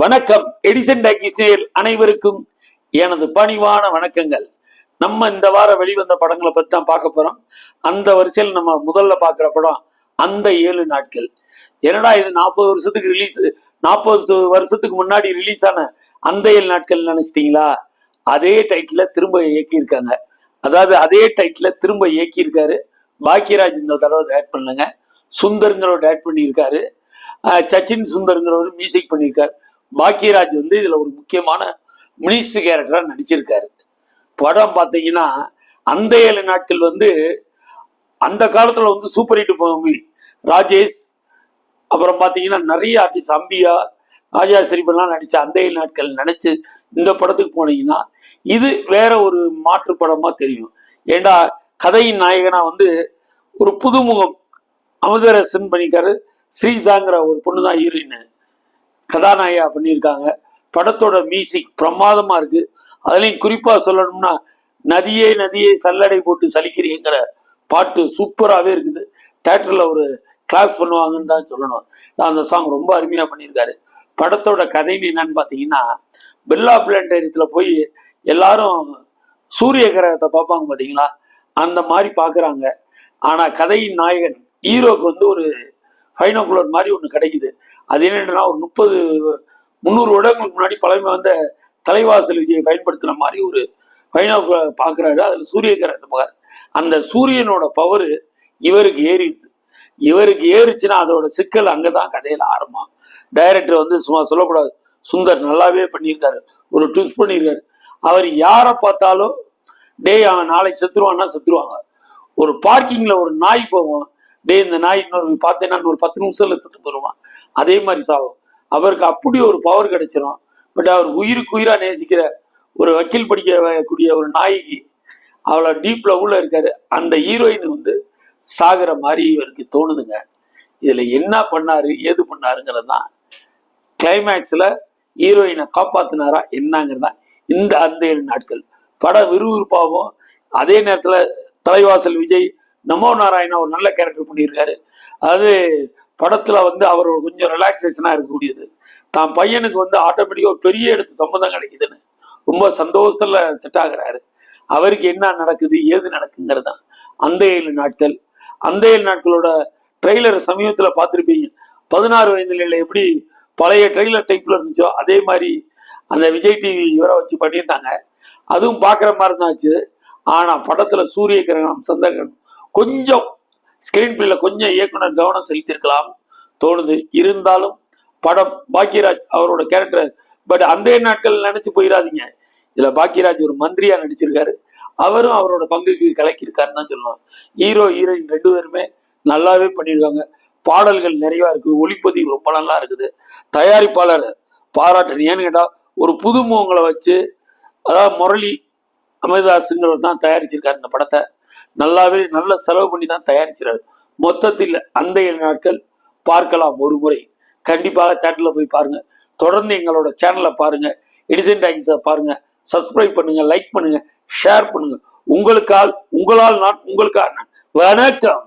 வணக்கம். எடிசன் டாக்கிஸில் அனைவருக்கும் எனது பணிவான வணக்கங்கள். நம்ம இந்த வாரம் வெளிவந்த படங்களை பற்றி தான் பார்க்க போறோம். அந்த வரிசையில் நம்ம முதல்ல பார்க்குற படம் அந்த ஏழு நாட்கள். என்னடா இது நாற்பது வருஷத்துக்கு ரிலீஸ் நாற்பது வருஷத்துக்கு முன்னாடி ரிலீஸ் ஆன அந்த ஏழு நாட்கள் நினைச்சிட்டீங்களா? அதே டைட்டில் திரும்ப இயக்கியிருக்காங்க. அதாவது அதே டைட்டில் திரும்ப இயக்கியிருக்காரு. பாக்கியராஜ் இந்த தடவை ஆட் பண்ணுங்க சுந்தருங்கிறவர் டேட் பண்ணியிருக்காரு. சச்சின் சுந்தருங்கிறவர் மியூசிக் பண்ணியிருக்காரு. பாக்கியராஜ் வந்து இதில் ஒரு முக்கியமான மினிஸ்டர் கேரக்டராக நடிச்சிருக்காரு. படம் பார்த்தீங்கன்னா அந்த ஏழு நாட்கள் வந்து அந்த காலத்தில் வந்து சூப்பர் ஹிட் மூவி ராஜேஷ் அப்புறம் பார்த்தீங்கன்னா நிறைய ஆர்டிஸ்ட் அம்பியா ராஜா சிரிப்பெல்லாம் நடித்த அந்த ஏழு நாட்கள் நினச்சி இந்த படத்துக்கு போனீங்கன்னா இது வேற ஒரு மாற்று படமாக தெரியும். ஏண்டா கதையின் நாயகனா வந்து ஒரு புதுமுகம் அமுதரசன் பண்ணியிருக்காரு ஸ்ரீசாங்கிற ஒரு பொண்ணு தான் ஹீரோயின் கதாநாயகா பண்ணியிருக்காங்க. படத்தோட மியூசிக் பிரமாதமா இருக்கு. அதுலேயும் குறிப்பாக சொல்லணும்னா நதியே நதியே சல்லடை போட்டு சலிக்கிறீங்கிற பாட்டு சூப்பராகவே இருக்குது. தேட்டரில் ஒரு கிளாஸ் பண்ணுவாங்கன்னு தான் சொல்லணும். நான் அந்த சாங் ரொம்ப அருமையாக பண்ணியிருக்காரு. படத்தோட கதைன்னு என்னன்னு பார்த்தீங்கன்னா பில்லா பிளானட்டரியத்தில் போய் எல்லாரும் சூரிய கிரகத்தை பார்ப்பாங்க பார்த்தீங்களா அந்த மாதிரி பார்க்குறாங்க. ஆனால் கதையின் நாயகன் ஹீரோக்கு வந்து ஒரு ஃபைனோகுலர் மாதிரி ஒன்று கிடைக்குது. அது என்னென்னா ஒரு முப்பது முந்நூறு வருடங்களுக்கு முன்னாடி பழமை வந்த தலைவாசல் விஜயை பயன்படுத்துன மாதிரி ஒரு ஃபைனோகுலர் பார்க்குறாரு அதில் சூரிய கிரகத்தை பார்க்குறாரு அந்த சூரியனோட பவர் இவருக்கு ஏறிடுது. இவருக்கு ஏறிச்சுன்னா அதோட சிக்கல் அங்கே தான் கதையில் ஆரம்பம். டைரக்டர் வந்து சும்மா சொல்லக்கூடாது. சுந்தர் நல்லாவே பண்ணியிருக்காரு. ஒரு ட்விஸ்ட் பண்ணியிருக்காரு. அவர் யாரை பார்த்தாலும் டேய் அவன் நாளைக்கு செத்துருவான்னா செத்துருவாங்க. ஒரு பார்க்கிங்கில் ஒரு நாய் போகும். டேய் இந்த நாய் இன்னொரு பார்த்தேன்னா ஒரு பத்து நிமிஷத்துல செத்து வருவான் அதே மாதிரி சாகும் அவருக்கு அப்படி ஒரு பவர் கிடைச்சிரும். பட் அவர் உயிருக்கு உயிரா நேசிக்கிற ஒரு வக்கீல் படிக்கக்கூடிய ஒரு நாய்க்கு அவ்வளோ டீப் லெவலில் இருக்காரு. அந்த ஹீரோயின் வந்து சாகிற மாதிரி இவருக்கு தோணுதுங்க. இதுல என்ன பண்ணாரு ஏது பண்ணாருங்கிறது தான் கிளைமேக்ஸில் ஹீரோயினை காப்பாத்தினாரா என்னங்கிறதா இந்த அந்த ஏழு நாட்கள். பட விறுவிறுப்பாகவும் அதே நேரத்தில் தலைவாசல் விஜய் நமோ நாராயணா ஒரு நல்ல கேரக்டர் பண்ணியிருக்காரு. அது படத்துல வந்து அவர் கொஞ்சம் ரிலாக்ஸேஷனாக இருக்கக்கூடியது. தான் பையனுக்கு வந்து ஆட்டோமேட்டிக்காக ஒரு பெரிய இடத்து சம்மந்தம் கிடைக்குதுன்னு ரொம்ப சந்தோஷத்துல செட் ஆகுறாரு. அவருக்கு என்ன நடக்குது ஏது நடக்குங்கிறது தான் அந்த ஏழு நாட்கள் அந்த ஏழு நாட்களோட ட்ரெய்லர் சமீபத்தில் பார்த்துருப்பீங்க. பதினாறு வயது நிலையில் எப்படி பழைய ட்ரெய்லர் டைப்ல இருந்துச்சோ அதே மாதிரி அந்த விஜய் டிவி இவரை வச்சு பண்ணியிருந்தாங்க. அதுவும் பார்க்குற மாதிரி இருந்தாச்சு ஆனால் படத்தில் சூரிய கிரகணம் சந்திரகிரகணம் கொஞ்சம் ஸ்கிரீன் பிளேல கொஞ்சம் இயக்குனர் கவனம் செலுத்தியிருக்கலாம் தோணுது. இருந்தாலும் படம் பாக்கியராஜ் அவரோட கேரக்டர் பட் அந்த நாட்கள் நினைச்சு போயிடாதீங்க. இதுல பாக்கியராஜ் ஒரு மந்திரியா நடிச்சிருக்காரு. அவரும் அவரோட பங்குக்கு கலக்கியிருக்காருன்னு தான் சொல்லலாம் ஹீரோ ஹீரோயின் ரெண்டு பேருமே நல்லாவே பண்ணியிருக்காங்க. பாடல்கள் நிறையா இருக்கு. ஒளிப்பதிவு ரொம்ப நல்லா இருக்குது. தயாரிப்பாளர் பாராட்டு ஏன்னு கேட்டால் ஒரு புதுமுகங்களை வச்சு அதாவது முரளி அமிர்தாஸுங்கிறவர் தான் தயாரிச்சிருக்காரு இந்த படத்தை. நல்லாவே நல்ல செலவு பண்ணி தான் தயாரிச்சிருக்காரு. மொத்தத்தில் அந்த ஏழு நாட்கள் பார்க்கலாம் ஒரு முறை. கண்டிப்பாக தேட்டரில் போய் பாருங்கள் தொடர்ந்து எங்களோட சேனலை பாருங்கள் எடிசன் டாக்கிஸை பாருங்கள் சப்ஸ்கிரைப் பண்ணுங்கள் லைக் பண்ணுங்கள் ஷேர் பண்ணுங்கள் உங்களுக்கால் உங்களால் நான் உங்களுக்காக நான் வணக்கம்.